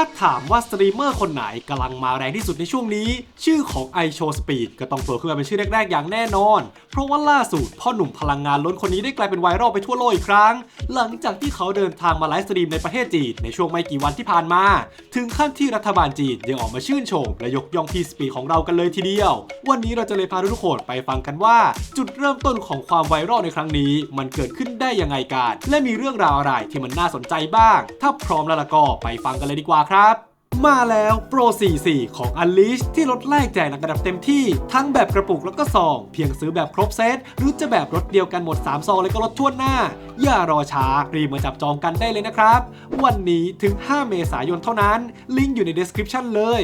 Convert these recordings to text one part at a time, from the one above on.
ถ้าถามว่าสตรีมเมอร์คนไหนกำลังมาแรงที่สุดในช่วงนี้ ชื่อของ i s h o w Speed ก็ต้องโผล่ขึ้นมาเป็นชื่อแรก ๆ อย่างแน่นอน เพราะว่าล่าสุดพ่อหนุ่มพลังงานล้นคนนี้ได้กลายเป็นไวรัลไปทั่วโลกอีกครั้ง หลังจากที่เขาเดินทางมาไลฟ์สตรีมในประเทศจีนในช่วงไม่กี่วันที่ผ่านมา ถึงขั้นที่รัฐบาลจีนยังออกมาชื่นชมและยกย่องพี่สปีดของเรากันเลยทีเดียว วันนี้เราจะเลยพาทุกคนไปฟังกันว่า จุดเริ่มต้นของความไวรัลในครั้งนี้ มันเกิดขึ้นได้ยังไงกันและมีเรื่องราวอะไรที่มันน่าสนใจบ้าง ถ้าพร้อมแล้วล่ะก็ไปฟังกันเลยดีกว่าครับ มาแล้วโปร 44 ของ Unleash ที่ลดแลกแจกหนักระดับเต็มที่ ทั้งแบบกระปุกแล้วก็ซอง เพียงซื้อแบบครบเซต หรือจะแบบรถเดียวกันหมด 3 ซองเลยก็ลดทั่วหน้า อย่ารอช้า รีบมาจับจองกันได้เลยนะครับ วันนี้ถึง 5 เมษายนเท่านั้น ลิงก์อยู่ใน description เลย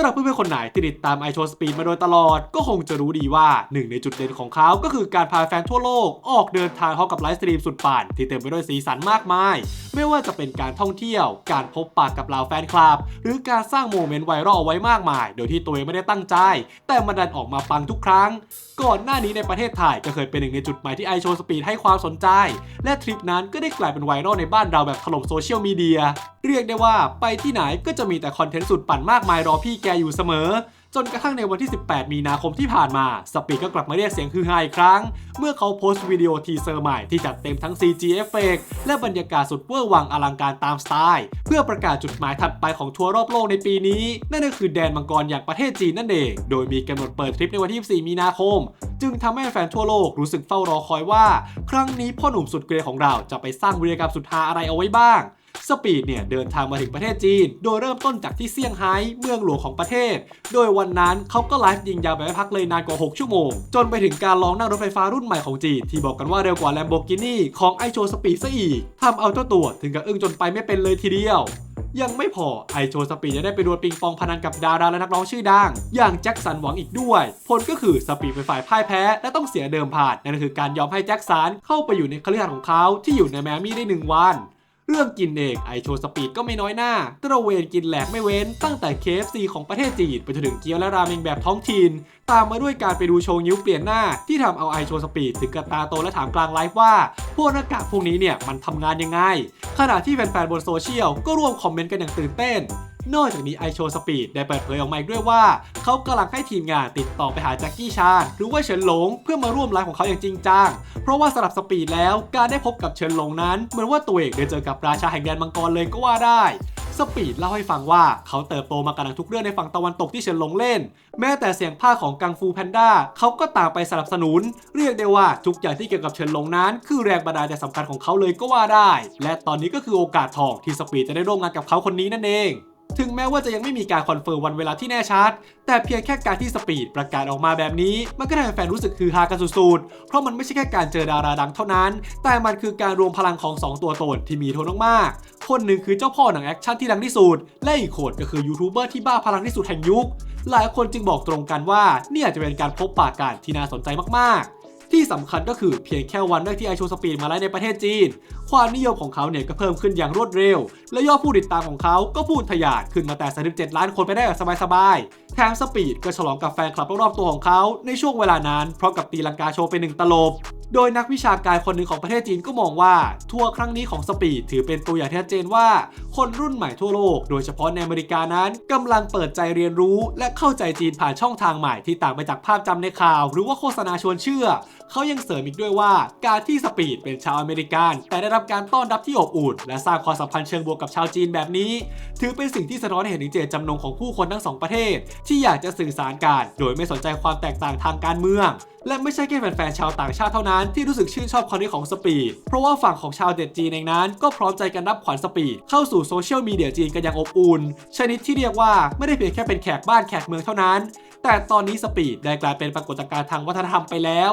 ำหรับเพื่อนๆคนไหนที่ติดตาม i อ h o w Speed มาโดยตลอด ก็คงจะรู้ดีว่าหนึ่งในจุดเด่นของเขาก็คือการพาแฟนทั่วโลกออกเดินทางเข้ากับไลฟ์สตรีมสุดป่าน ที่เต็มไปด้วยสีสันมากมาย ไม่ว่าจะเป็นการท่องเที่ยว การพบปะกับเหล่าแฟนคลับ หรือการสร้างโมเมนต์ไวรัลเอาไว้มากมาย โดยที่ตัวเองไม่ได้ตั้งใจ แต่มันดันออกมาปังทุกครั้ง ก่อนหน้านี้ในประเทศไทยก็เคยเป็นหนึ่งในจุดหมายที่ i อ h o w Speed ให้ความสนใจ และทริปนั้นก็ได้กลายเป็นไวรัลในบ้านเราแบบถล่มโซเชียลมีเดียเรียกได้ว่าไปที่ไหนก็จะมีแต่คอนเทนต์สุดปั่นมากมายรอพี่แกอยู่เสมอ จนกระทั่งในวันที่ 18 มีนาคมที่ผ่านมา สปีดก็กลับมาเรียกเสียงคือฮาอีกครั้ง เมื่อเขาโพสต์วิดีโอทีเซอร์ใหม่ที่จัดเต็มทั้ง CG Effect และบรรยากาศสุดเวอร์วังอลังการตามสไตล์ เพื่อประกาศจุดหมายถัดไปของทัวร์รอบโลกในปีนี้ นั่นก็คือแดนมังกรอย่างประเทศจีนนั่นเอง โดยมีกำหนดเปิดทริปในวันที่ 24 มีนาคม จึงทำให้แฟนทั่วโลกรู้สึกเฝ้ารอคอยว่า ครั้งนี้พ่อหนุ่มสุดเกรียของเราจะไปสร้างวิรกรรมสุดฮาอะไรเอาไว้บ้าง สปีดเนี่ยเดินทางมาถึงประเทศจีน โดยเริ่มต้นจากที่เซี่ยงไฮ้เมืองหลวงของประเทศ โดยวันนั้นเขาก็ไลฟ์ยิงยาวไม่พักเลยนานกว่า 6 ชั่วโมง จนไปถึงการลองนั่งรถไฟฟ้ารุ่นใหม่ของจีน ที่บอกกันว่าเร็วกว่า Lamborghini ของไอโชสปีดซะอีกทำเอาเจ้าตัวถึงกับอึ้งจนไปไม่เป็นเลยทีเดียวยังไม่พอไอโชสปีดยังได้ไปดวลปิงปองพนันกับดาราและนักร้องชื่อดัง อย่างแจ็คสันหวังอีกด้วย ผลก็คือสปีดเป็นฝ่ายพ่ายแพ้ และต้องเสียเดิมผ่านนั่นคือการยอมให้แจ็คสันเข้าไปอยู่ในคฤหาสน์ของเขาที่อยู่ในแมมมี่ได้หนึ่งวัน เรื่องกินเองไอโชสปีดก็ไม่น้อยหน้าตระเวนกินแหลกไม่เว้น ตั้งแต่ KFC ของประเทศจีนไปจนถึงเกี๊ยวและราเมงแบบท้องถิ่นตามมาด้วยการไปดูโชว์นิ้วเปลี่ยนหน้าที่ทำเอาไอโชสปีดถึงกับตาโตและถามกลางไลฟ์ว่า พวกหน้ากากพวกนี้เนี่ยมันทำงานยังไง ขณะที่แฟนๆบนโซเชียลก็ร่วมคอมเมนต์กันอย่างตื่นเต้น นอกจากนี้ไอโชสปีดได้เปิดเผยออกมาอีกด้วยว่า เขากำลังให้ทีมงานติดต่อไปหาแจ็คกี้ชานหรือว่าเฉินหลงเพื่อมาร่วมไลฟ์ของเขาอย่างจริงจังเพราะว่าสำหรับสปีดแล้วการได้พบกับเฉินหลงนั้นเหมือนว่าตัวเองได้เจอกับราชาแห่งแดนมังกรเลยก็ว่าได้สปีดเล่าให้ฟังว่าเขาเติบโตมากับหนังทุกเรื่องในฝั่งตะวันตกที่เฉินหลงเล่น แม้แต่เสียงภาคของกังฟูแพนด้าเขาก็ตามไปสนับสนุน เรียกได้ว่าทุกอย่างที่เกี่ยวกับเฉินหลงนั้น คือแรงบันดาลใจสำคัญของเขาเลยก็ว่าได้ และตอนนี้ก็คือโอกาสทองที่สปีดจะได้ร่วมงานกับเขาคนนี้นั่นเอง ถึงแม้ว่าจะยังไม่มีการคอนเฟิร์มวันเวลาที่แน่ชัด แต่เพียงแค่การที่สปีดประกาศออกมาแบบนี้ มันก็ทำให้แฟนรู้สึกฮือฮากันสุดๆ เพราะมันไม่ใช่แค่การเจอดาราดังเท่านั้น แต่มันคือการรวมพลังของ 2 ตัวตนที่มีโทนมากๆ คนหนึ่งคือเจ้าพ่อหนังแอคชั่นที่ดังที่สุด และอีกคนก็คือยูทูบเบอร์ที่บ้าพลังที่สุดแห่งยุค หลายคนจึงบอกตรงกันว่านี่อาจจะเป็นการพบปะกันที่น่าสนใจมากๆ ที่สำคัญก็คือเพียงแค่วันแรกที่ไอโชสปีดมาไลฟ์ในประเทศจีน ความนิยมของเขาเนี่ยก็เพิ่มขึ้นอย่างรวดเร็ว และยอดผู้ติดตามของเขาก็พุ่งทะยานขึ้นมาแต่37ล้านคนไปได้แบบสบายๆ แถมสปีดก็ฉลองกับแฟนคลับรอบๆตัวของเขาในช่วงเวลานั้นพร้อมกับตีลังกาโชว์เป็นหนึ่งตลบ โดยนักวิชาการคนหนึ่งของประเทศจีนก็มองว่า ทัวร์ครั้งนี้ของสปีดถือเป็นตัวอย่างที่ชัดเจนว่า คนรุ่นใหม่ทั่วโลก โดยเฉพาะในอเมริกานั้นกำลังเปิดใจเรียนรู้ และเข้าใจจีนผ่านช่องทางใหม่ที่ต่างไปจากภาพจำในข่าว หรือว่าโฆษณาชวนเชื่อ เขายังเสริมอีกด้วยว่าการที่สปีดเป็นชาวอเมริกัน แต่ได้รับการต้อนรับที่อบอุ่น และสร้างความสัมพันธ์เชิงบวกกับชาวจีนแบบนี้ ถือเป็นสิ่งที่สะท้อนให้เห็นถึงเจตจำนงของผู้คนทั้งสองประเทศ ที่อยากจะสื่อสารกันโดยไม่สนใจความแตกต่างทางการเมืองและไม่ใช่แค่แฟนๆชาวต่างชาติเท่านั้นที่รู้สึกชื่นชอบคอนเทนต์ของสปีด เพราะว่าฝั่งของชาวเด็ดจีนเองนั้น ก็พร้อมใจกันรับขวัญสปีด เข้าสู่โซเชียลมีเดียจีนกันอย่างอบอุ่น ชนิดที่เรียกว่าไม่ได้เพียงแค่เป็นแขกบ้านแขกเมืองเท่านั้นแต่ตอนนี้สปีดได้กลายเป็นปรากฏการณ์ทางวัฒนธรรมไปแล้ว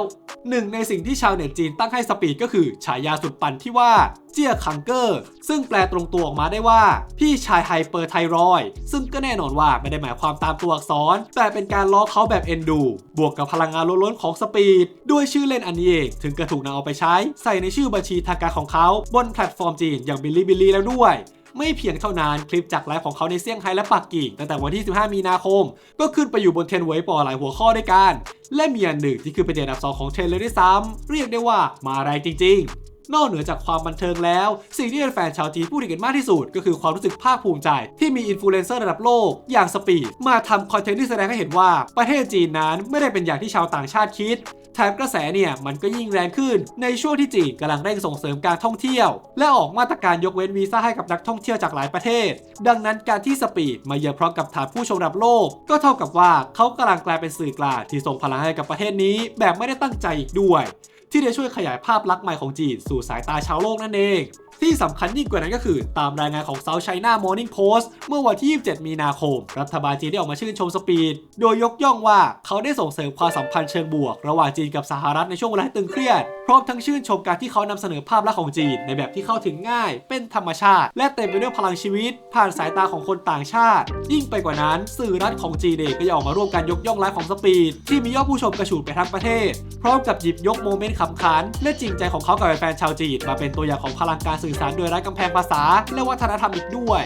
หนึ่งในสิ่งที่ชาวเน็ตจีนตั้งให้สปีดก็คือฉายาสุดปั่นที่ว่าเจียคังเกอร์ ซึ่งแปลตรงตัวออกมาได้ว่า พี่ชายไฮเปอร์ไทรอยซึ่งก็แน่นอนว่าไม่ได้หมายความตามตัวอักษร แต่เป็นการล้อเขาแบบเอ็นดู บวกกับพลังงานล้นๆของสปีด ด้วยชื่อเล่นอันนี้เองถึงกระถูกนำเอาไปใช้ ใส่ในชื่อบัญชีทางการของเขา บนแพลตฟอร์มจีนอย่างบิลลี่บิลลี่แล้วด้วย ไม่เพียงเท่านั้นคลิปจากไลฟ์ของเขาในเซี่ยงไฮ้และปักกิ่งตั้งแต่วันที่ 15 มีนาคม ก็ขึ้นไปอยู่บนเทรนด์เวยปอหลายหัวข้อด้วยกัน และมีอันหนึ่งที่คือเป็นอันดับ 2 ของเทรนด์เลยด้วยซ้ำเรียกได้ว่ามาแรงจริง ๆนอกเหนือจากความบันเทิงแล้ว สิ่งที่แฟนชาวจีนพูดถึงกันมากที่สุด ก็คือความรู้สึกภาคภูมิใจ ที่มีอินฟลูเอนเซอร์ระดับโลก อย่างสปีดมาทำคอนเทนต์ที่แสดงให้เห็นว่าประเทศจีนนั้นไม่ได้เป็นอย่างที่ชาวต่างชาติคิด แถมกระแสเนี่ยมันก็ยิ่งแรงขึ้นในช่วงที่จีนกำลังเร่งส่งเสริมการท่องเที่ยว และออกมาตรการยกเว้นวีซ่าให้กับนักท่องเที่ยวจากหลายประเทศ ดังนั้นการที่สปีดมาเยือนพร้อมกับฐานผู้ชมระดับโลก ก็เท่ากับว่าเขากำลังกลายเป็นสื่อกลางที่ส่งพลังให้กับประเทศนี้แบบไม่ได้ตั้งใจอีกด้วย ที่จะช่วยขยายภาพลักษณ์ใหม่ของจีนสู่สายตาชาวโลกนั่นเอง ที่สำคัญยิ่งกว่านั้นก็คือ ตามรายงานของ South China Morning Post เมื่อวันที่ 27 มีนาคม รัฐบาลจีนได้ออกมาชื่นชมสปีด โดยยกย่องว่าเขาได้ส่งเสริมความสัมพันธ์เชิงบวก ระหว่างจีนกับสหรัฐในช่วงเวลาที่ตึงเครียด พร้อมทั้งชื่นชมการที่เขานำเสนอภาพลักษณ์ของจีน ในแบบที่เข้าถึงง่าย เป็นธรรมชาติ และเต็มไปด้วยพลังชีวิต ผ่านสายตาของคนต่างชาติ ยิ่งไปกว่านั้น สื่อรัฐของจีนเองก็ยังออกมาร่วมกันยกย่องไลฟ์ของสปีด ที่มียอดผู้ชมกระฉูดไปทั้งประเทศ พร้อมกับหยิบยกโมเมนต์ขำขันและจริงใจของเขากับแฟนชาวจีนมาเป็นตัวอย่างของพลังการสื่อสารโดยไร้กำแพงภาษา และวัฒนธรรมอีกด้วย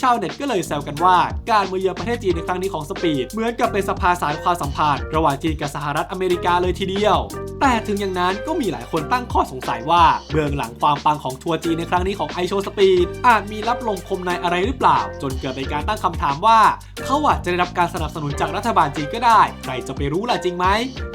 ชาวเน็ตก็เลยแซวกันว่า การมาเยือนประเทศจีนในครั้งนี้ของสปีดเหมือนกับเป็นสภาสารความสัมพันธ์ระหว่างจีนกับสหรัฐอเมริกาเลยทีเดียว แต่ถึงอย่างนั้นก็มีหลายคนตั้งข้อสงสัยว่าเบื้องหลังความปังของทัวร์จีนในครั้งนี้ของไอโชสปีดอาจมีรับลมคมในอะไรหรือเปล่า จนเกิดเป็นการตั้งคำถามว่า เขาอาจจะได้รับการสนับสนุนจากรัฐบาลจีนก็ได้ ใครจะไปรู้ล่ะจริงไหม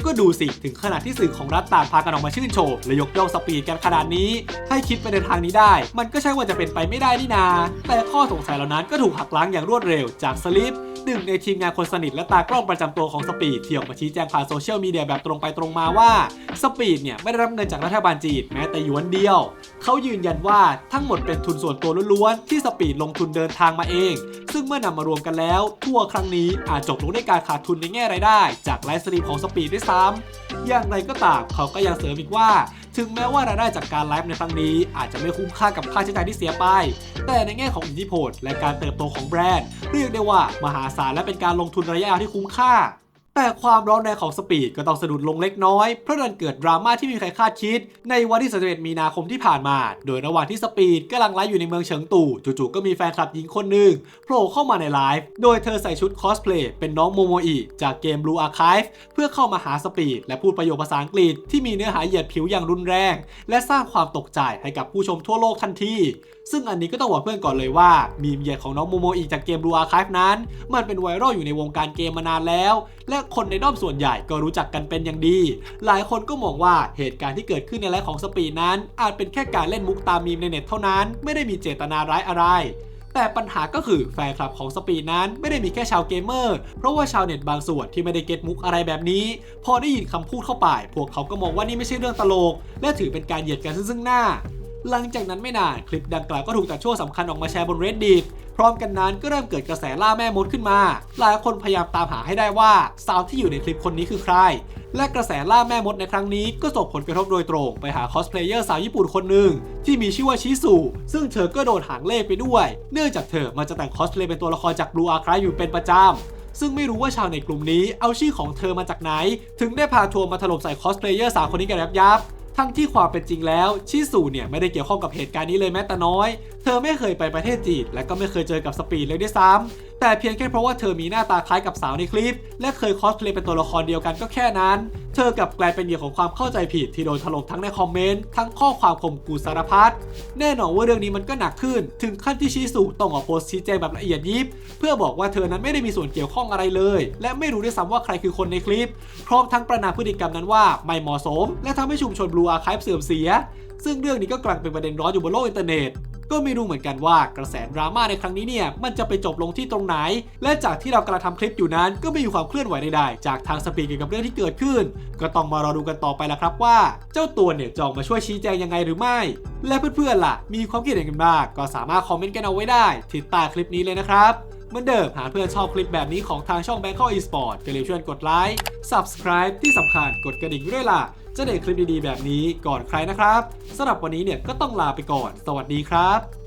ก็ดูสิถึงขนาดที่สื่อของรัฐต่างพากันออกมาชื่นโชมและยกย่องสปีดกันขนาดนี้ ให้คิดไปในทางนี้ได้ มันก็ใช่ว่าจะเป็นไปไม่ได้นี่นา แต่ข้อสงสัยเหล่านั้นก็ถูกหักล้างอย่างรวดเร็วจากสลิป หนึ่งในทีมงานคนสนิทและตากล้องประจำตัวของสปีดที่ออกมาชี้แจงผ่านโซเชียลมีเดียแบบตรงไปตรงมาว่าสปีดเนี่ยไม่ได้รับเงินจากรัฐบาลจีนแม้แต่หยวนเดียว เขายืนยันว่าทั้งหมดเป็นทุนส่วนตัวล้วนๆที่สปีดลงทุนเดินทางมาเอง ซึ่งเมื่อนำมารวมกันแล้ว ทั่วร์ครั้งนี้อาจจบลงด้วยการขาดทุนในแง่รายได้ จากไลฟ์สตรีมของสปีดด้วยซ้ำอย่างไรก็ตามเขาก็ยังเสริมอีกว่า ถึงแม้ว่ารายได้จากการไลฟ์ในครั้งนี้อาจจะไม่คุ้มค่ากับค่าใช้จ่ายที่เสียไป แต่ในแง่ของอิทธิพลและการเติบโตของแบรนด์ เรียกได้ว่ามหาศาลและเป็นการลงทุนระยะยาวที่คุ้มค่า แต่ความร้อนแรงของสปีดก็ต้องสะดุดลงเล็กน้อย เพราะดันเกิดดราม่าที่ม่มีใครคาดคิด ในวันที่31มีนาคมที่ผ่านมา โดยระหว่างที่สปีดกำลังไลฟ์อยู่ในเมืองเฉิงตู่จู่ๆก็มีแฟนคลับหญิงคนหนึ่งโผล่เข้ามาในไลฟ์ โดยเธอใส่ชุดคอสเพลย์เป็นน้องโมโมอิจากเกม Blue Archive เพื่อเข้ามาหาสปีดและพูดประโยคภาษาอังกฤษที่มีเนื้อหาเหยียดผิวอย่างรุนแรง และสร้างความตกใจให้กับผู้ชมทั่วโลกทันทีซึ่งอันนี้ก็ต้องบอกเพื่อนก่อนเลยว่ามีมเหยียดของน้องโมโมอีจากเกม Blue Archive นั้น มันเป็นไวรัลอยู่ในวงการเกมมานานแล้วและคนในด้อมส่วนใหญ่ก็รู้จักกันเป็นอย่างดี หลายคนก็มองว่าเหตุการณ์ที่เกิดขึ้นในไลฟ์ของสปีดนั้น อาจเป็นแค่การเล่นมุกตามมีมในเน็ตเท่านั้น ไม่ได้มีเจตนาร้ายอะไรแต่ปัญหาก็คือแฟนคลับของสปีดนั้นไม่ได้มีแค่ชาวเกมเมอร์ เพราะว่าชาวเน็ตบางส่วนที่ไม่ได้เก็ตมุกอะไรแบบนี้ พอได้ยินคำพูดเข้าไป พวกเขาก็มองว่านี่ไม่ใช่เรื่องตลก และถือเป็นการเหยียดกันซึ่งหน้า หลังจากนั้นไม่นานคลิปดังกล่าวก็ถูกตัดช่วงสำคัญออกมาแชร์บน Reddit พร้อมกันนั้นก็เริ่มเกิดกระแสล่าแม่มดขึ้นมา หลายคนพยายามตามหาให้ได้ว่าสาวที่อยู่ในคลิปคนนี้คือใคร และกระแสล่าแม่มดในครั้งนี้ก็ส่งผลกระทบโดยตรงไปหาคอสเพลเยอร์สาวญี่ปุ่นคนหนึ่งที่มีชื่อว่าชิสุซึ่งเธอก็โดนหางเลขไปด้วย เนื่องจากเธอมันจะแต่งคอสเพลย์เป็นตัวละครจาก Blue Archive อยู่เป็นประจำซึ่งไม่รู้ว่าชาวในกลุ่มนี้เอาชื่อของเธอมาจากไหน ถึงได้พาทัวร์มาถล่มใส่คอสเพลเยอร์สาวคนนี้กันยับยับ ทั้งที่ความเป็นจริงแล้วชิสูเนี่ยไม่ได้เกี่ยวข้องกับเหตุการณ์นี้เลยแม้แต่น้อย เธอไม่เคยไปประเทศจีนและก็ไม่เคยเจอกับสปีดเลยด้วยซ้ำแต่เพียงแค่เพราะว่าเธอมีหน้าตาคล้ายกับสาวในคลิป และเคยคอสเพลย์เป็นตัวละครเดียวกันก็แค่นั้น เธอกลับกลายเป็นเหยื่อของความเข้าใจผิดที่โดนถล่มทั้งในคอมเมนต์ทั้งข้อความข่มขู่สารพัดแน่นอนว่าเรื่องนี้มันก็หนักขึ้น ถึงขั้นที่ชิสูต้องออกโพสต์ชี้แจงแบบละเอียดยิบ เพื่อบอกว่าเธอนั้นไม่ได้มีส่วนเกี่ยวข้องอะไรเลย และไม่รู้ด้วยซ้ำว่าใครคือคนในคลิปพร้อมทั้งประนามพฤติกรรมนั้นว่าไม่เหมาะสม และทำให้ชุมชนบลูอาคายเสื่อมเสียซึ่งเรื่องนี้ก็กลายเป็นประเด็นร้อนอยู่บนโลกอินเทอร์เน็ต ก็ไม่รู้เหมือนกันว่ากระแสดราม่าในครั้งนี้เนี่ยมันจะไปจบลงที่ตรงไหน และจากที่เรากำลังทำคลิปอยู่นั้น ก็ไม่มีความเคลื่อนไหวใดๆจากทางสปีดเกี่ยวกับเรื่องที่เกิดขึ้น ก็ต้องมารอดูกันต่อไปละครับว่า เจ้าตัวเนี่ยจะออกมาช่วยชี้แจงยังไงหรือไม่ และเพื่อนๆล่ะ มีความคิดเห็นกันบ้างก็สามารถคอมเมนต์กันเอาไว้ได้ที่ใต้คลิปนี้เลยนะครับ เหมือนเดิมหากเพื่อนชอบคลิปแบบนี้ของทางช่อง Bangkok Esport ก็อย่าลืมช่วยกดไลค์ Subscribe ที่สำคัญกดกระดิ่งด้วยล่ะ จะได้คลิปดีๆแบบนี้ก่อนใครนะครับสำหรับวันนี้เนี่ยก็ต้องลาไปก่อน สวัสดีครับ